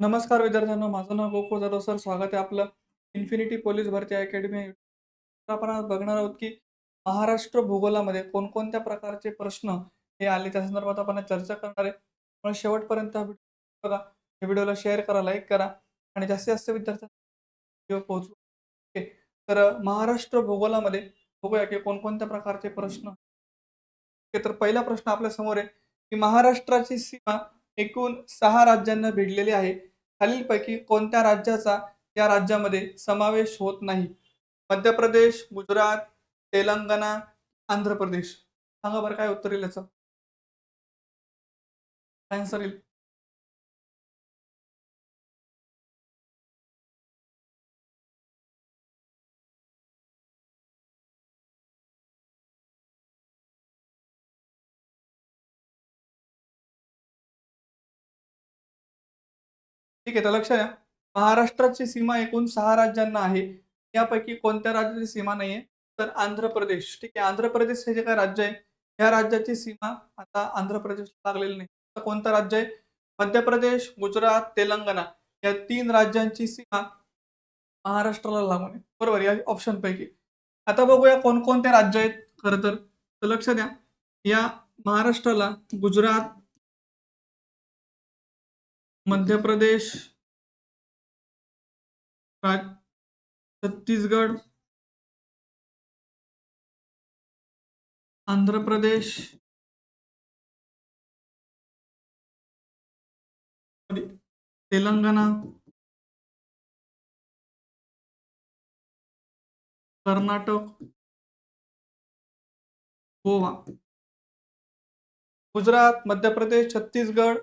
नमस्कार विद्यार्थ्यांनो माझं नाव गोकुळ जाधव सर. स्वागत आहे आपलं इन्फिनिटी पोलीस भरती अकॅडमी आपण आज बघणार आहोत की महाराष्ट्र भूगोलामध्ये कोणकोणत्या प्रकारचे प्रश्न हे आले? त्या संदर्भात आपण चर्चा करणार आहे. पण शेवटपर्यंत हा व्हिडिओ बघा या व्हिडिओला शेअर करा लाईक करा आणि जास्तीत जास्त विद्यार्थ्यांना व्हिडिओ ओके तर महाराष्ट्र भूगोलामध्ये बघूया की कोणकोणत्या प्रकारचे प्रश्न ओके, तर पहिला प्रश्न आपल्यासमोर आहे की महाराष्ट्राची सीमा एकूण सहा राज्यांना भिडलेली आहे. खालीलपैकी कोणत्या राज्याचा या राज्यामध्ये समावेश होत नाही? मध्य प्रदेश गुजरात तेलंगणा आंध्र प्रदेश. सांगा बरं काय उत्तर येईल याचं? आन्सर येईल. ठीक आहे तर लक्ष द्या महाराष्ट्राची सीमा एकूण सहा राज्यांना आहे. यापैकी कोणत्या राज्याची सीमा नाही आहे तर आंध्र प्रदेश. ठीक आहे आंध्र प्रदेश हे जे काय राज्य आहे या राज्याची सीमा आता आंध्र प्रदेश लागलेली नाही. तर कोणतं राज्य आहे? मध्य प्रदेश गुजरात तेलंगणा या तीन राज्यांची सीमा महाराष्ट्राला लागून आहे. बरोबर या ऑप्शन पैकी. आता बघूया कोणकोणते राज्य आहेत खरं तर. लक्ष द्या या महाराष्ट्राला गुजरात मध्य प्रदेश छत्तीसगड आंध्र प्रदेश तेलंगणा कर्नाटक गोवा गुजरात मध्य प्रदेश छत्तीसगड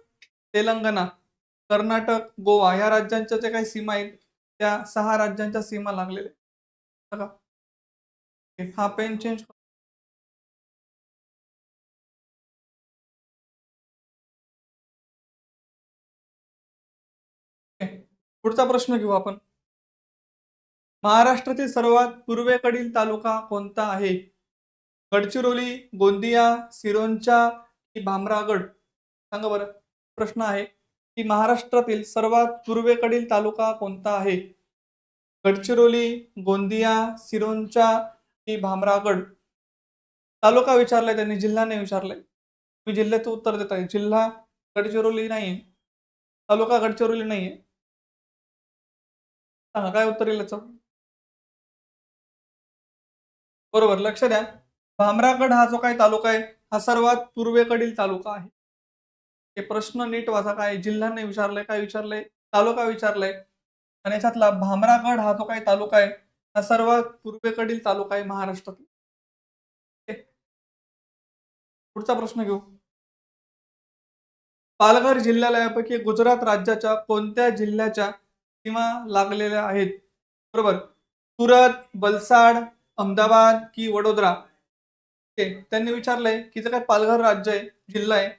तेलंगणा. कर्नाटक गोवा या राज्यांच्या ज्या काही सीमा आहेत त्या सहा राज्यांच्या सीमा लागलेल्या बघा. हा पेन चेंज पुढचा प्रश्न घेऊ आपण. महाराष्ट्रातील सर्वात पूर्वेकडील तालुका कोणता आहे? गडचिरोली गोंदिया सिरोंचा की भामरागड? सांगा बरं. प्रश्न आहे. की महाराष्ट्रातील सर्वात पूर्वेकडील तालुका कोणता आहे? गडचिरोली गोंदिया सिरोंचा की भामरागड? तालुका विचारलाय त्यांनी जिल्हा नाही विचारलाय. मी जिल्ह्याचं उत्तर देत आहे. जिल्हा गडचिरोली नाहीये. तालुका गडचिरोली नाहीये. सांगा काय उत्तर येईल याचं? बरोबर लक्ष द्या. भामरागड हा जो काही तालुका आहे हा सर्वात पूर्वेकडील तालुका आहे. हे प्रश्न नीट वाचा. काय जिल्ह्यांनी विचारलंय काय विचारलंय? तालुका विचारलाय. आणि याच्यातला भामरागड हा जो काही तालुका आहे? हा सर्वात पूर्वेकडील तालुका आहे महाराष्ट्रात पुढचा प्रश्न घेऊ. पालघर जिल्ह्याला यापैकी गुजरात राज्याच्या कोणत्या जिल्ह्याच्या सीमा लागलेल्या आहेत? बरोबर. सुरत वलसाड अहमदाबाद की वडोदरा. त्यांनी विचारलंय की जे काय पालघर राज्य आहे जिल्हा आहे?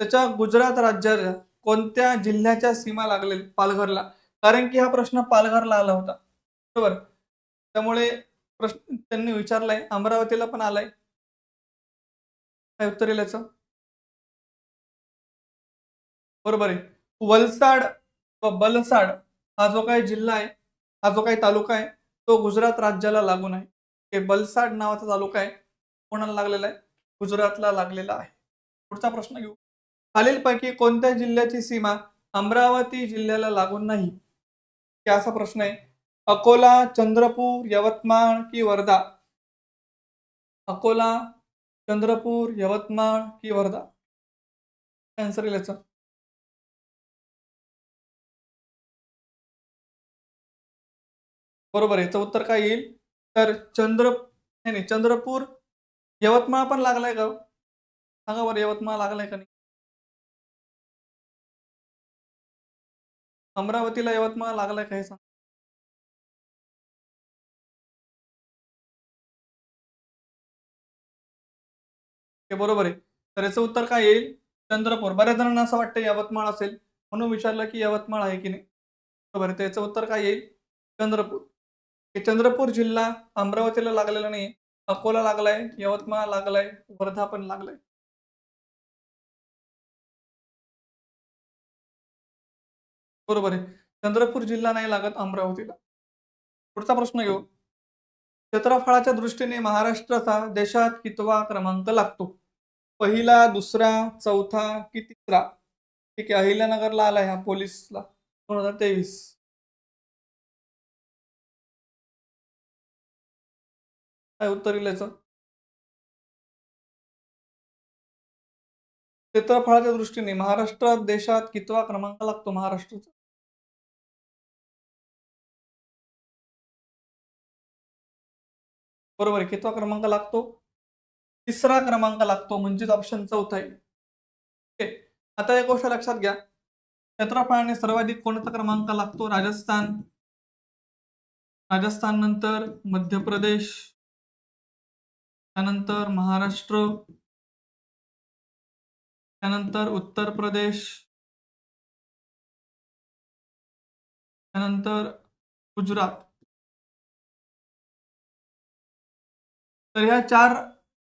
त्याच्या गुजरात राज्याच्या कोणत्या जिल्ह्याच्या सीमा लागलेल्या पालघरला. कारण की हा प्रश्न पालघरला आला होता. बरोबर? त्यामुळे प्रश्न त्यांनी विचारलाय. अमरावतीला पण आलाय. काय उत्तर येईल याचं बरोबर आहे. वलसाड व बलसाड हा जो काही जिल्हा आहे हा जो काही तालुका आहे तो गुजरात राज्याला लागून आहे. हे बलसाड नावाचा तालुका आहे. कोणाला लागलेला आहे? गुजरातला लागलेला आहे. पुढचा प्रश्न घेऊ. खालीलपैकी कोणत्या जिल्ह्याची सीमा अमरावती जिल्ह्याला लागून नाही? असा प्रश्न आहे. अकोला चंद्रपूर यवतमाळ की वर्धा? अकोला चंद्रपूर यवतमाळ की वर्धा? आन्सर येईल याचा. बरोबर आहे. याचं उत्तर काय येईल? तर चंद्र नाही नाही चंद्रपूर यवतमाळ पण लागलाय का हो? सांगा बरं यवतमाळ लागलाय का नाही? अमरावतीला यवतमाळ लागलाय काही सांग. बरोबर आहे. तर याचं उत्तर काय येईल? चंद्रपूर. बऱ्याच जणांना असं वाटतं यवतमाळ असेल. म्हणून विचारलं की यवतमाळ आहे की नाही? बरोबर आहे. तर याचं उत्तर काय येईल? चंद्रपूर. हे चंद्रपूर जिल्हा अमरावतीला लागलेला नाही अकोला लागलाय. यवतमाळ लागलाय. वर्धा पण लागलाय. बरोबर आहे. चंद्रपूर जिल्हा नाही लागत अमरावतीला. पुढचा प्रश्न घेऊ. क्षेत्रफळाच्या दृष्टीने महाराष्ट्राचा देशात कितवा क्रमांक लागतो? पहिला दुसरा चौथा की तिसरा? ठीक आहे अहिल्यानगरला आला ह्या पोलीसला. दोन हजार तेवीस. काय उत्तर येईल क्षेत्रफळाच्या दृष्टीने महाराष्ट्रात देशात कितवा क्रमांक लागतो महाराष्ट्राचा? बरोबर आहे. कितवा क्रमांक लागतो. तिसरा क्रमांक लागतो म्हणजेच ऑप्शन चौथा आहे. ओके. आता एक गोष्ट लक्षात घ्या. क्षेत्रफळाने सर्वाधिक कोणता क्रमांक लागतो? राजस्थान. राजस्थान नंतर मध्य प्रदेश त्यानंतर महाराष्ट्र. त्यानंतर उत्तर प्रदेश त्यानंतर गुजरात. तर ह्या चार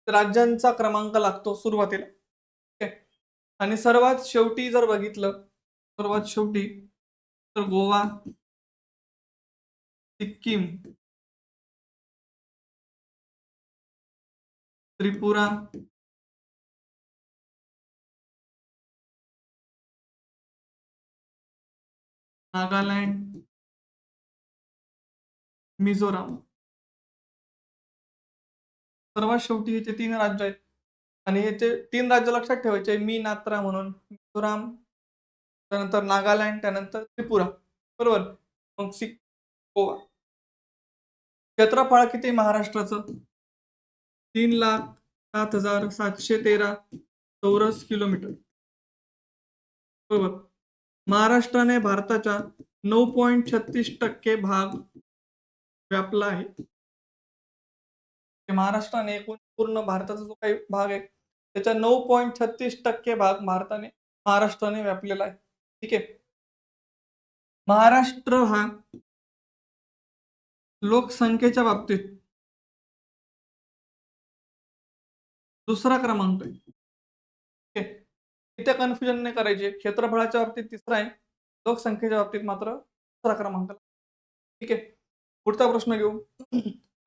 राज्यांचा क्रमांक लागतो सुरुवातीला. ओके? आणि सर्वात शेवटी जर बघितलं सर्वात शेवटी तर गोवा सिक्कीम त्रिपुरा नागालँड मिझोराम. सर्वात शेवटी हे तीन राज्य आहेत आणि याचे तीन राज्य लक्षात ठेवायचे मी नात्रा म्हणून मिझोराम त्यानंतर नागालँड त्यानंतर त्रिपुरा. बरोबर? मग सिक गोवा. क्षेत्रफळ किती महाराष्ट्राचं? तीन लाख सात हजार सातशे तेरा चौरस किलोमीटर. बरोबर? महाराष्ट्राने भारताच्या नऊ पॉईंट छत्तीस टक्के भाग व्यापला आहे. महाराष्ट्राने एकूण पूर्ण भारताचा जो काही भाग आहे त्याचा नऊ पॉईंट छत्तीस टक्के भाग भारताने महाराष्ट्राने व्यापलेला आहे. ठीक आहे? महाराष्ट्र हा लोकसंख्येच्या बाबतीत दुसरा क्रमांक आहे. ठीक आहे? इथे कन्फ्युजन नाही करायचे. क्षेत्रफळाच्या बाबतीत तिसरा आहे. लोकसंख्येच्या बाबतीत मात्र दुसरा क्रमांक ठीक आहे? पुढचा प्रश्न घेऊ.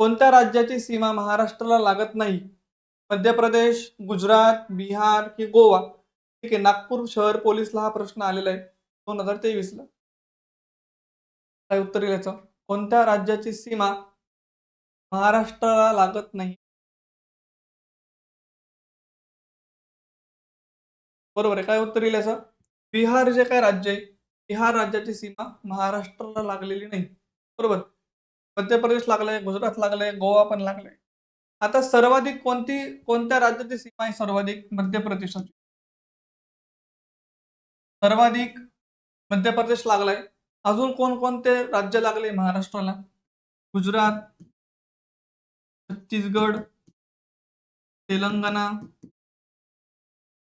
कोणत्या राज्याची सीमा महाराष्ट्राला लागत नाही? मध्य प्रदेश गुजरात बिहार की गोवा? ठीक आहे नागपूर शहर पोलीसला हा प्रश्न आलेला आहे दोन हजार तेवीस ला काय उत्तर येईल याचं? कोणत्या राज्याची सीमा महाराष्ट्राला लागत नाही? बरोबर आहे काय उत्तर येईल याचं? बिहार जे काय राज्य आहे बिहार राज्याची सीमा महाराष्ट्राला लागलेली नाही. बरोबर. मध्य प्रदेश लागलाय गुजरात लागलाय गोवा पण लागलाय. आता सर्वाधिक कोणती कोणत्या राज्याची सीमा आहे सर्वाधिक? मध्य प्रदेशाची. सर्वाधिक मध्य प्रदेश लागलाय. अजून कोणकोणते राज्य लागले महाराष्ट्राला? गुजरात छत्तीसगड तेलंगणा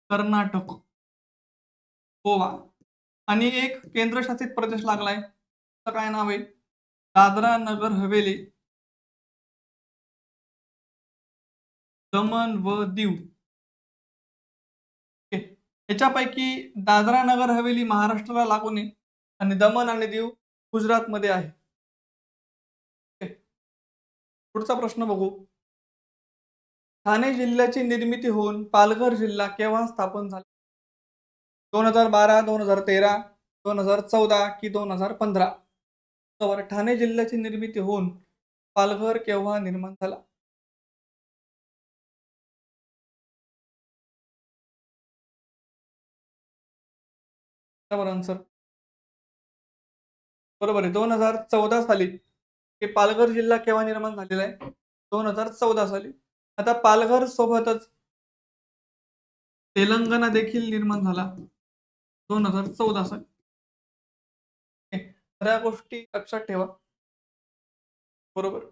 कर्नाटक गोवा. आणि एक केंद्रशासित प्रदेश लागलाय. काय नाव आहे? दादरा नगर हवेली. दमन व दीव. याच्यापैकी दादरा नगर हवेली महाराष्ट्राला लागून आहे आणि दमन आणि दीव गुजरातमध्ये आहे. पुढचा प्रश्न बघू. ठाणे जिल्ह्याची निर्मिती होऊन पालघर जिल्हा केव्हा स्थापन झाला? दोन हजार बारा दोन हजार तेरा दोन हजार चौदा की दोन हजार पंधरा? तर ठाणे जिल्ह्याची निर्मिती होऊन पालघर केव्हा निर्माण झाला? आन्सर बरोबर आहे. दोन हजार चौदा साली हे पालघर जिल्हा केव्हा निर्माण झालेला आहे? दोन हजार चौदा साली. आता पालघर सोबतच तेलंगणा देखील निर्माण झाला. दोन हजार चौदा साली. तर गोष्टी लक्षात ठेवा. बरोबर?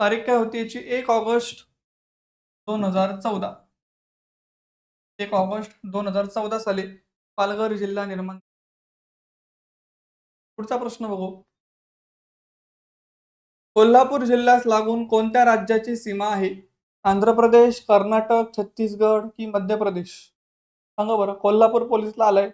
तारीख काय होती याची? एक ऑगस्ट दोन हजार चौदा. एक ऑगस्ट दोन हजार चौदा साली पालघर जिल्हा निर्माण पुढचा प्रश्न बघू. कोल्हापूर जिल्ह्यास लागून कोणत्या राज्याची सीमा आहे? आंध्र प्रदेश कर्नाटक छत्तीसगड की मध्य प्रदेश? सांगा बरं कोल्हापूर पोलीसला आलंय.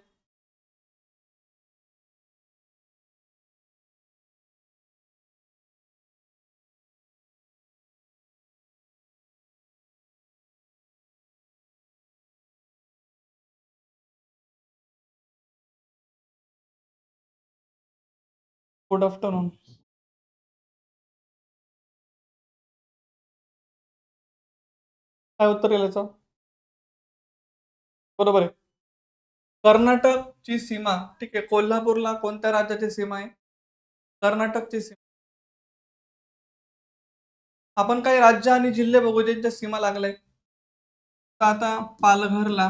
गुड आफ्टरनून काय उत्तर येईल याचं बरोबर आहे. कर्नाटकची सीमा ठीक आहे कोल्हापूरला कोणत्या राज्याची सीमा आहे? कर्नाटकची सीमा. आपण काही राज्य आणि जिल्हे बघू ज्यांच्या सीमा लागल्या. तर आता पालघरला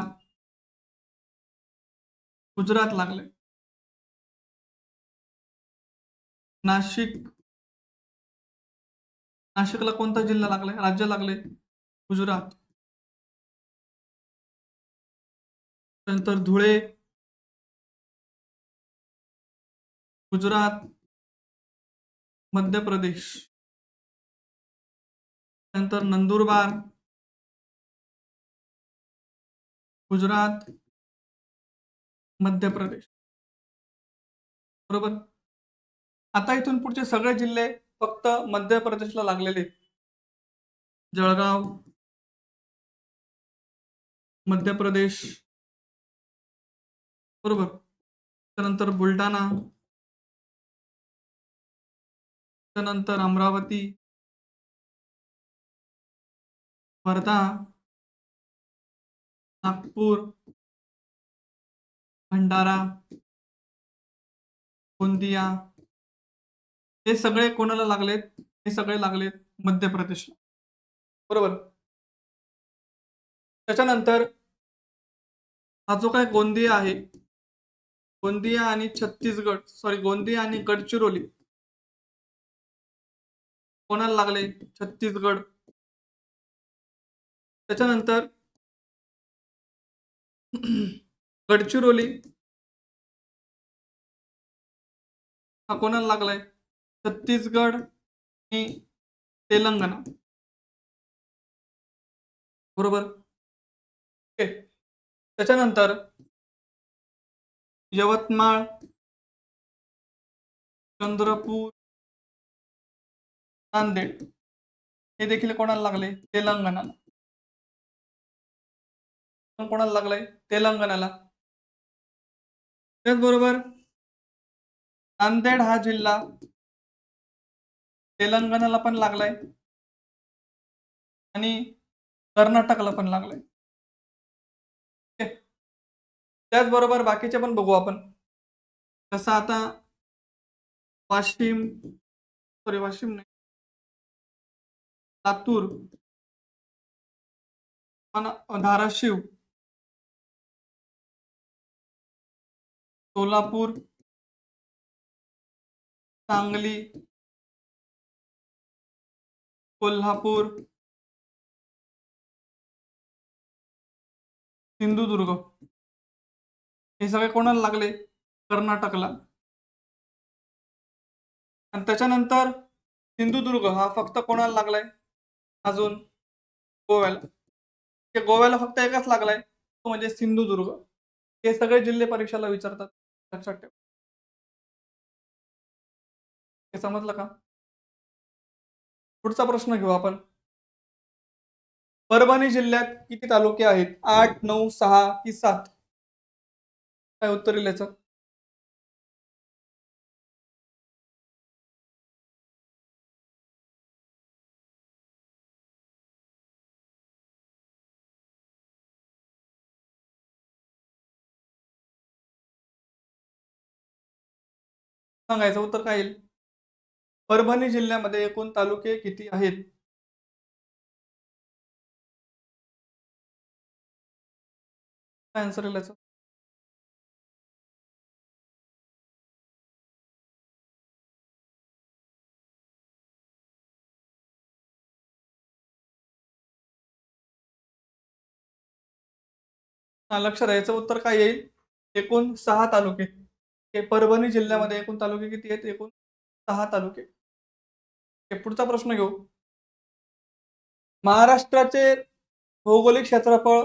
गुजरात लागले नाशिक नाशिकला कोणता जिल्हा लागलाय? राज्य लागले गुजरात. नंतर धुळे. गुजरात. मध्य प्रदेश. नंतर नंदुरबार. गुजरात. मध्य प्रदेश. बरोबर? आता इथून पुढचे सगळे जिल्हे फक्त मध्य प्रदेशला लागलेले जळगाव मध्य प्रदेश बरोबर. त्यानंतर बुलढाणा त्यानंतर अमरावती वर्धा नागपूर भंडारा गोंदिया हे सगळे कोणाला लागलेत? हे सगळे लागलेत मध्य प्रदेशला. बरोबर? त्याच्यानंतर हा जो काय गोंदिया आहे गोंदिया आणि छत्तीसगड सॉरी गोंदिया आणि गडचिरोली कोणाला लागले? छत्तीसगड. त्याच्यानंतर गडचिरोली हा कोणाला लागलाय? छत्तीसगड आणि तेलंगणा. बरोबर? ओके. त्याच्यानंतर यवतमाळ चंद्रपूर नांदेड. हे देखील कोणाला लागले? तेलंगणाला. कोणाला लागलंय? तेलंगणाला. त्याचबरोबर नांदेड हा जिल्हा तेलंगणाला पण लागलाय. आणि कर्नाटकला पण लागलाय. त्याचबरोबर बाकीचे पण बघू आपण. जसं आता वाशिम सॉरी वाशिम नाही. लातूर. धाराशिव. सोलापूर. सांगली. कोल्हापूर. सिंधुदुर्ग. हे सगळे कोणाला लागले? कर्नाटकला. आणि त्याच्यानंतर सिंधुदुर्ग हा फक्त कोणाला लागलाय? अजून गोव्याला. ते गोव्याला फक्त एकच लागलाय तो म्हणजे सिंधुदुर्ग. हे सगळे जिल्हे परीक्षेला विचारतात. लक्षात ठेव. हे समजलं का? पुढचा प्रश्न घेऊ आपण. परभणी जिल्ह्यात किती तालुके आहेत? आठ नऊ सहा की सात? काय उत्तर येईल याचं? सांगायचं उत्तर काय येईल? परभणी जिल्ह्यामध्ये एकूण तालुके किती आहेत? काय आन्सर येईल लक्षात आहे. उत्तर काय येईल? एकूण सहा तालुके. हे परभणी जिल्ह्यामध्ये एकूण तालुके किती आहेत? एकूण सहा तालुके. पुढचा प्रश्न घेऊ. महाराष्ट्राचे भौगोलिक क्षेत्रफळ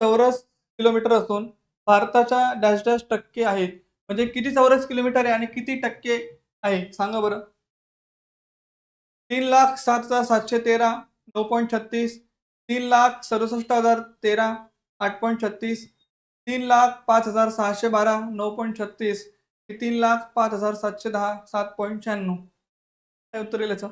चौरस किलोमीटर असून भारताच्या डॅश डॅश टक्के आहे. म्हणजे किती चौरस किलोमीटर आहे आणि किती टक्के आहे? सांगा बरं. तीन लाख सात हजार सातशे तेरा नऊ पॉईंट छत्तीस. तीन लाख सदुसष्ट हजार तेरा आठ पॉईंट छत्तीस. तीन लाख पाच हजार सहाशे बारा नऊ पॉईंट छत्तीस. तीन लाख पाच हजार सातशे दहा सात पॉईंट शहाण्णव. काय उत्तर येईल याचं?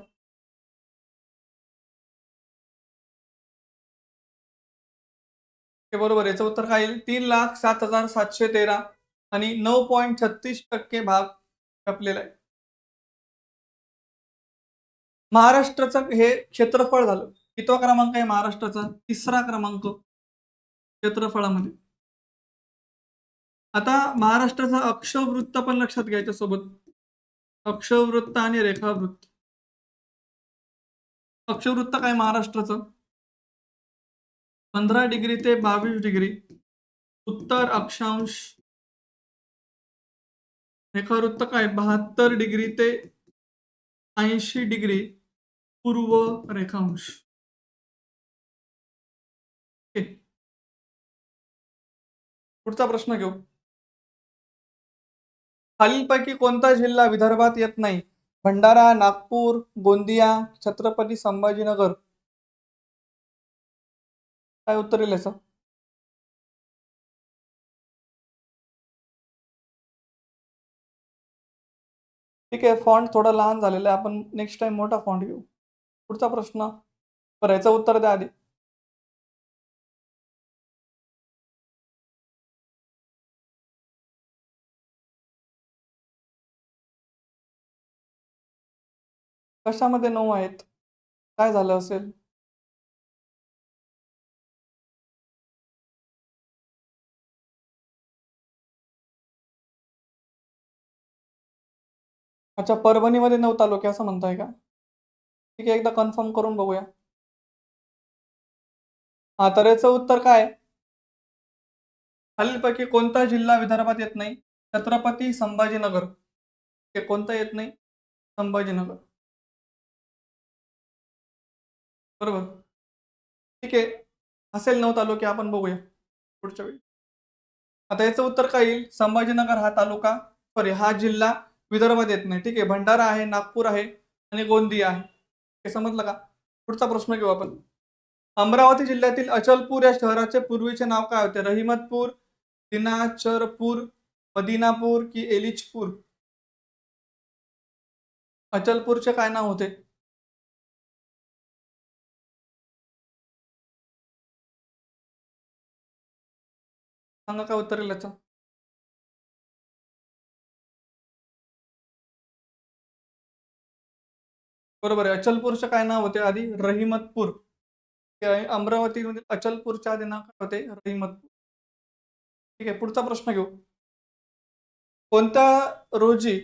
बरोबर याचं उत्तर काय येईल? तीन लाख सात हजार सातशे तेरा आणि नऊ पॉईंट छत्तीस टक्के भाग व्यापलेला आहे. महाराष्ट्राचं हे क्षेत्रफळ झालं. कितवा क्रमांक आहे महाराष्ट्राचा? तिसरा क्रमांक क्षेत्रफळामध्ये. आता महाराष्ट्राचा अक्षवृत्त पण लक्षात घ्यायच्या सोबत. अक्षवृत्त आणि रेखावृत्त. अक्षवृत्त काय महाराष्ट्राचं? पंधरा डिग्री ते बावीस डिग्री. उत्तर अक्षांश. रेखावृत्त काय? बहात्तर डिग्री ते ऐंशी डिग्री. पूर्व रेखांश. पुढचा प्रश्न घेऊ. खालीलपैकी कोणता जिल्हा विदर्भात येत नाही? भंडारा नागपूर गोंदिया छत्रपती संभाजीनगर. काय उत्तर येईल याचं ठीक आहे फॉन्ट थोडा लहान झालेला आहे. आपण नेक्स्ट टाइम मोठा फॉन्ट घेऊ. पुढचा प्रश्न बरं याचं उत्तर द्या आधी. कशामध्ये नऊ आहेत? काय झालं असेल? अच्छा परभणीमध्ये नऊ तालुके असं म्हणताय का? ठीक आहे एकदा कन्फर्म करून बघूया. हा तर याचं उत्तर काय? आहे? खालीलपैकी कोणता जिल्हा विदर्भात येत नाही? छत्रपती संभाजीनगर. हे कोणता येत नाही? संभाजीनगर. बरोबर. ठीक आहे. असेल नऊ तालुके आपण बघूया पुढच्या वेळी. आता याचं उत्तर काय येईल? संभाजीनगर हा तालुका सॉरी हा जिल्हा विदर्भात येत नाही. ठीक आहे. भंडारा आहे नागपूर आहे आणि गोंदिया आहे. हे समजलं का? पुढचा प्रश्न घेऊ आपण. अमरावती जिल्ह्यातील अचलपूर या शहराचे पूर्वीचे नाव काय होते? रहिमतपूर दिनाचरपूर मदिनापूर की एलिचपूर? अचलपूरचे काय नाव होते? सांगा काय उत्तर येईल याचं? बरोबर आहे. अचलपूरचं काय नाव होते आधी? रहिमतपूर. अमरावतीमध्ये अचलपूरच्या आधी नाव काय होते? रहिमतपूर. ठीक आहे पुढचा प्रश्न घेऊ. कोणत्या रोजी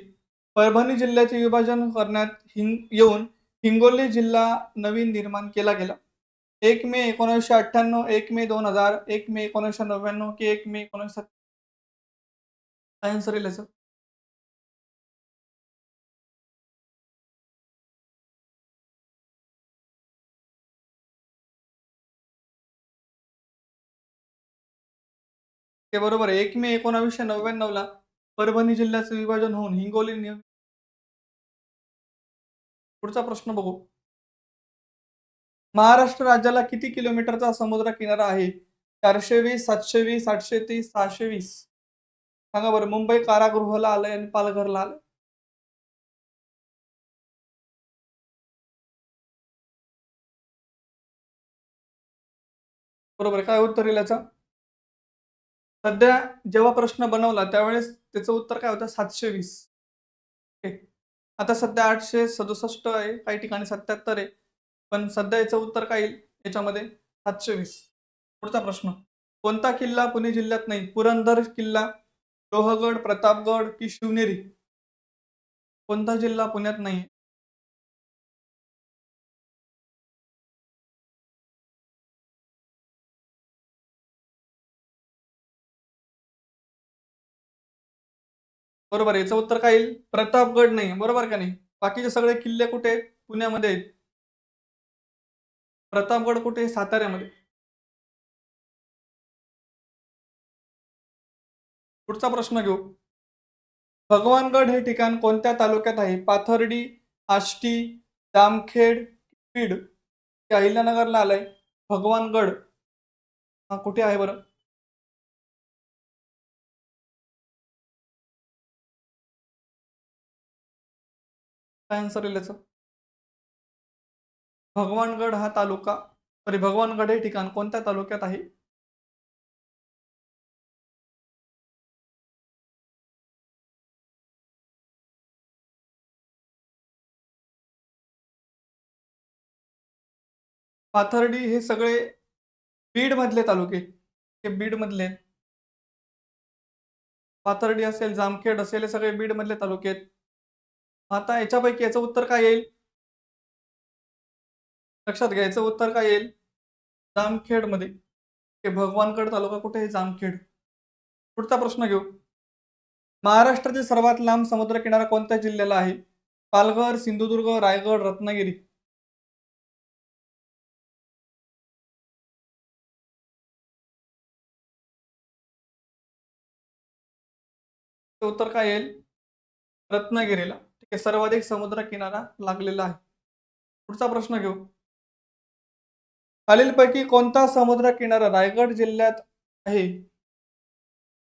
परभणी जिल्ह्याचे विभाजन करण्यात हिंग येऊन हिंगोली जिल्हा नवीन निर्माण केला गेला? एक मे एकोणीसशे अठ्ठ्याण्णव एक मे दोन हजार एक मे एकोणीसशे नव्याण्णव की एक मे एकोणीसशे काय आन्सर येईल याचं ते बरोबर आहे. एक मे एकोणावीसशे नव्याण्णव ला परभणी जिल्ह्याचं विभाजन होऊन हिंगोली पुढचा प्रश्न बघू. महाराष्ट्र राज्याला किती किलोमीटरचा समुद्र किनारा आहे? चारशे वीस सातशे वीस आठशे तीस सहाशे वीस सांगा बरं मुंबई कारागृहाला आलंय आणि पालघरला आलंय? बरोबर काय उत्तर येईल याचा? सध्या जेव्हा प्रश्न बनवला त्यावेळेस त्याचं उत्तर काय होतं? सातशे वीस आता सध्या आठशे सदुसष्ट आहे काही ठिकाणी सत्याहत्तर आहे. पण सध्या याचं उत्तर काय येईल? याच्यामध्ये सातशे वीस. पुढचा प्रश्न. कोणता किल्ला पुणे जिल्ह्यात नाही? पुरंदर किल्ला लोहगड प्रतापगड की शिवनेरी? कोणता जिल्हा पुण्यात नाही? बरोबर आहे. याचं उत्तर काय येईल? प्रतापगड नाही. बरोबर का नाही? बाकीचे सगळे किल्ले कुठे पुण्यामध्ये आहेत. प्रतापगड कुठे? आहे? साताऱ्यामध्ये. पुढचा प्रश्न घेऊ. भगवानगड हे ठिकाण कोणत्या तालुक्यात आहे? पाथर्डी आष्टी जामखेड बीड हे अहिल्यानगरला आलंय. भगवानगड. हा कुठे आहे बरं? काय आन्सर येईल याचं? भगवानगड हा तालुका सॉरी भगवानगड हे ठिकाण कोणत्या तालुक्यात आहे? पाथर्डी हे सगळे बीड मधले तालुके. हे बीड मधले पाथर्डी असेल जामखेड असेल हे सगळे बीड मधले तालुके आहेत. आता याच्यापैकी याचं उत्तर काय येईल? लक्षात घ्यायचं उत्तर काय येईल? जामखेडमध्ये हे भगवानगड तालुका कुठे आहे? जामखेड. पुढचा प्रश्न घेऊ. महाराष्ट्रातील सर्वात लांब समुद्र किनारा कोणत्या जिल्ह्याला आहे? पालघर सिंधुदुर्ग रायगड रत्नागिरी. ते उत्तर काय येईल? रत्नागिरीला. ठीक आहे सर्वाधिक समुद्र किनारा लागलेला आहे. पुढचा प्रश्न घेऊ. खालीलपैकी कोणता समुद्र किनारा रायगड जिल्ह्यात आहे?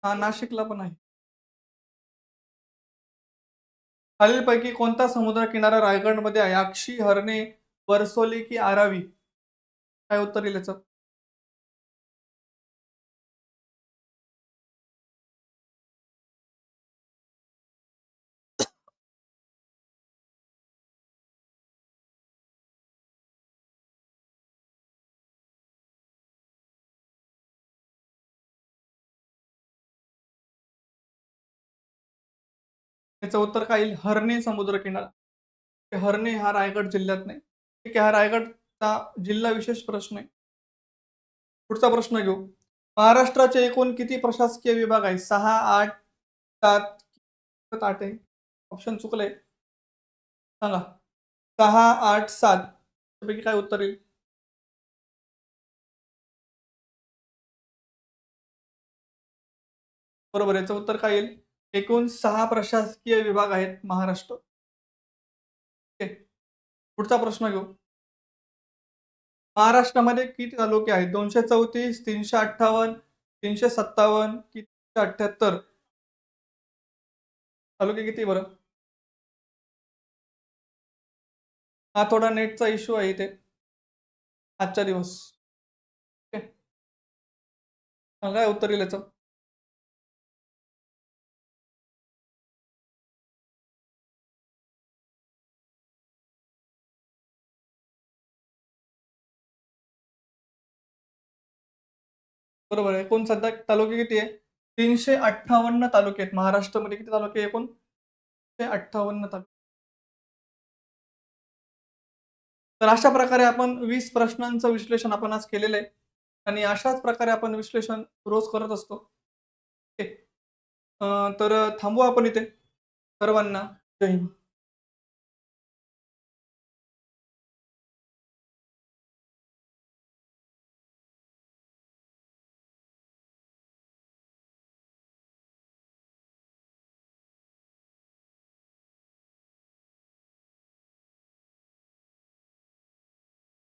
हा नाशिकला पण आहे. खालीलपैकी कोणता समुद्र किनारा रायगडमध्ये आहे? अक्षी हरणे वर्सोली की आरावी? काय उत्तर येईल याचं? याचं उत्तर काय येईल? हरणे समुद्र किनारा हरणे हा रायगड जिल्ह्यात नाही. ठीक आहे हा रायगडचा जिल्हा विशेष प्रश्न आहे. पुढचा प्रश्न घेऊ. महाराष्ट्राचे एकूण किती प्रशासकीय विभाग आहे? सहा आठ सात आठ आहे. ऑप्शन चुकलंय. सांगा. सहा आठ सात. त्यापैकी काय उत्तर येईल? बरोबर याचं उत्तर काय येईल? एकूण सहा प्रशासकीय विभाग आहेत महाराष्ट्र. ठीक पुढचा प्रश्न घेऊ. महाराष्ट्रामध्ये किती तालुके आहेत? दोनशे चौतीस तीनशे अठ्ठावन्न तीनशे सत्तावन्न कि तीनशे अठ्ठ्याहत्तर तालुके किती बरं? हा थोडा नेटचा इश्यू आहे इथे. आजचा दिवस. काय उत्तर येईल याचं? बरोबर आहे. एकूण सध्या तालुके किती आहे? तीनशे अठ्ठावन्न तालुके आहेत. महाराष्ट्रामध्ये किती तालुके एकूण? तीनशे अठ्ठावन्न तालुके. तर अशा प्रकारे आपण वीस प्रश्नांचं विश्लेषण आपण आज केलेलं आहे. आणि अशाच प्रकारे आपण विश्लेषण रोज करत असतो. तर थांबू आपण इथे. सर्वांना जय हिंद.